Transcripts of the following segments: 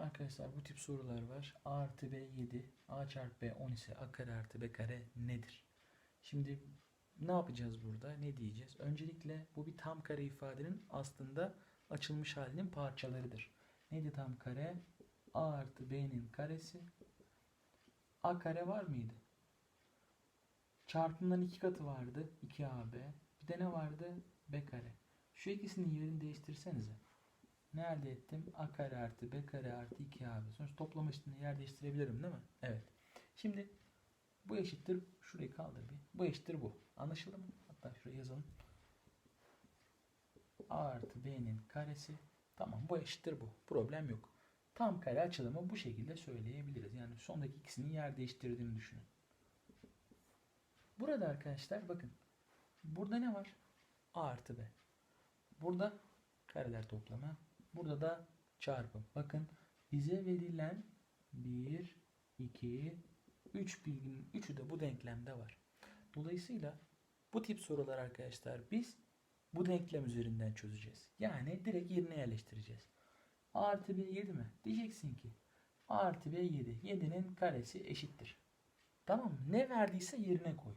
Arkadaşlar bu tip sorular var. A artı B 7, A çarpı B 10 ise A kare artı B kare nedir? Şimdi ne yapacağız burada? Ne diyeceğiz? Öncelikle bu bir tam kare ifadenin aslında açılmış halinin parçalarıdır. Neydi tam kare? A artı B'nin karesi. A kare var mıydı? Çarpımdan iki katı vardı. 2AB. Bir de ne vardı? B kare. Şu ikisinin yerini değiştirsenize. Ne elde ettim? A kare artı B kare artı 2AB. Sonuç toplama eşitliğinde yer değiştirebilirim değil mi? Evet. Şimdi bu eşittir. Şurayı kaldır bir. Bu eşittir bu. Anlaşıldı mı? Hatta şuraya yazalım. A artı B'nin karesi. Tamam bu eşittir bu. Problem yok. Tam kare açılımı bu şekilde söyleyebiliriz. Yani sondaki ikisinin yer değiştirdiğini düşünün. Burada arkadaşlar bakın. Burada ne var? A artı B. Burada kareler toplamı. Burada da çarpım. Bakın bize verilen 1, 2, 3 bilginin 3'ü de bu denklemde var. Dolayısıyla bu tip sorular arkadaşlar biz bu denklem üzerinden çözeceğiz. Yani direkt yerine yerleştireceğiz. A artı B 7 mi? Diyeceksin ki A artı B 7. 7'nin karesi eşittir. Tamam mı? Ne verdiyse yerine koy.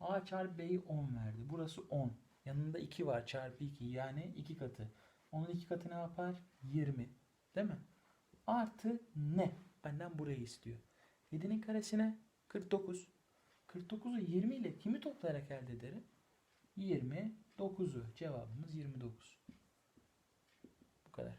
A çarpı B'yi 10 verdi. Burası 10. Yanında 2 var çarpı 2 yani 2 katı. Onun 2 katı ne yapar? 20. Değil mi? Artı ne? Benden burayı istiyor. 7'nin karesine 49. 49'u 20 ile kimi toplayarak elde ederim? 29'u. Cevabımız 29. Bu kadar.